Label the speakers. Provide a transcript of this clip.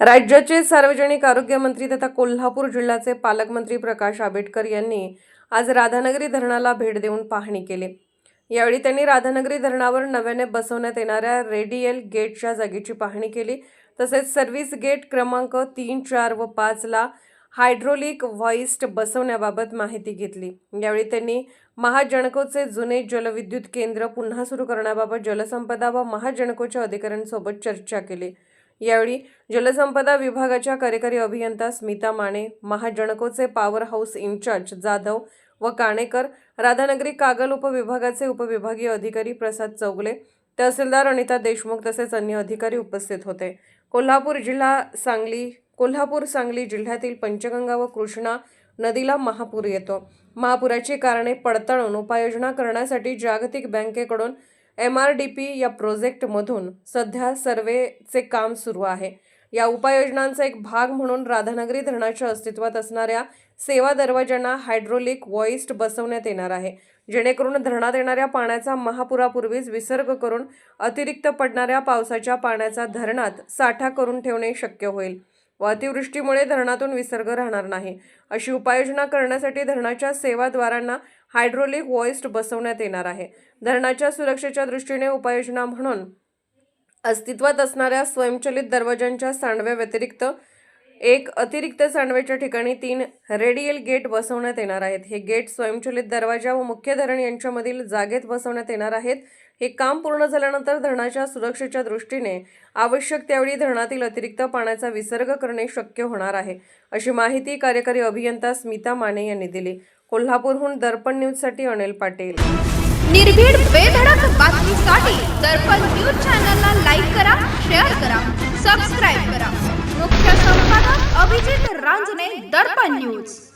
Speaker 1: राज्याचे सार्वजनिक आरोग्य मंत्री तथा कोल्हापूर जिल्ह्याचे पालकमंत्री प्रकाश आंबेडकर यांनी आज राधानगरी धरणाला भेट देऊन पाहणी केली. यावेळी त्यांनी राधानगरी धरणावर नव्याने बसवण्यात येणाऱ्या रेडियल गेटच्या जागेची पाहणी केली. तसेच सर्व्हिस गेट क्रमांक तीन चार व पाचला हायड्रोलिक व्हॉइस्ट बसवण्याबाबत माहिती घेतली. यावेळी त्यांनी महाजणकोचे जुने जलविद्युत केंद्र पुन्हा सुरू करण्याबाबत जलसंपदा व महाजणकोच्या अधिकाऱ्यांसोबत चर्चा केली. यावेळी जलसंपदा विभागाच्या कार्यकारी अभियंता स्मिता माने महाजनकोचे पॉवर हाऊस इन्चार्ज जाधव व काणेकर राधानगरी कागल उपविभागाचे उपविभागीय अधिकारी प्रसाद चौगले तहसीलदार अनिता देशमुख तसेच अन्य अधिकारी उपस्थित होते. कोल्हापूर जिल्हा सांगली कोल्हापूर सांगली जिल्ह्यातील पंचगंगा व कृष्णा नदीला महापूर येतो. महापुराची कारणे पडताळून उपाययोजना करण्यासाठी जागतिक बँकेकडून एम आर डी पी या प्रोजेक्टमधून सध्या सर्वेचे काम सुरू आहे. या उपाययोजनांचा एक भाग म्हणून राधानगरी धरणाच्या अस्तित्वात असणाऱ्या सेवा दरवाजांना हायड्रोलिक वॉइस्ट बसवण्यात येणार आहे. जेणेकरून धरणात येणाऱ्या पाण्याचा महापुरापूर्वीच विसर्ग करून अतिरिक्त पडणाऱ्या पावसाच्या पाण्याचा धरणात साठा करून ठेवणे शक्य होईल. व अतिवृष्टीमुळे धरणातून विसर्ग राहणार नाही. अशी उपाययोजना करण्यासाठी धरणाच्या सेवाद्वारांना हायड्रोलिक वॉइस्ट बसवण्यात येणार आहे. धरणाच्या सुरक्षेच्या दृष्टीने उपाययोजना म्हणून अस्तित्वात असणाऱ्या स्वयंचलित दरवाजांच्या सांडव्या व्यतिरिक्त एक अतिरिक्त सांडव्याच्या ठिकाणी तीन रेडियल गेट बसवण्यात येणार आहेत. हे गेट स्वयंचलित दरवाजा व मुख्य धरण यांच्यामधील जागेत बसवण्यात येणार आहेत. हे काम पूर्ण झाल्यानंतर धरणाच्या सुरक्षेच्या दृष्टीने आवश्यक त्यावेळी धरणातील अतिरिक्त पाण्याचा विसर्ग करणे शक्य होणार आहे अशी माहिती कार्यकारी अभियंता स्मिता माने यांनी दिली. कोल्हापूरहून दर्पण न्यूजसाठी अनिल पाटील.
Speaker 2: निर्भीड बेधडक बातमीसाठी दर्पण न्यूज चॅनलला लाईक करा शेअर करा सबस्क्राईब करा. मुख्य संपादक अभिजित रांजणे दर्पण न्यूज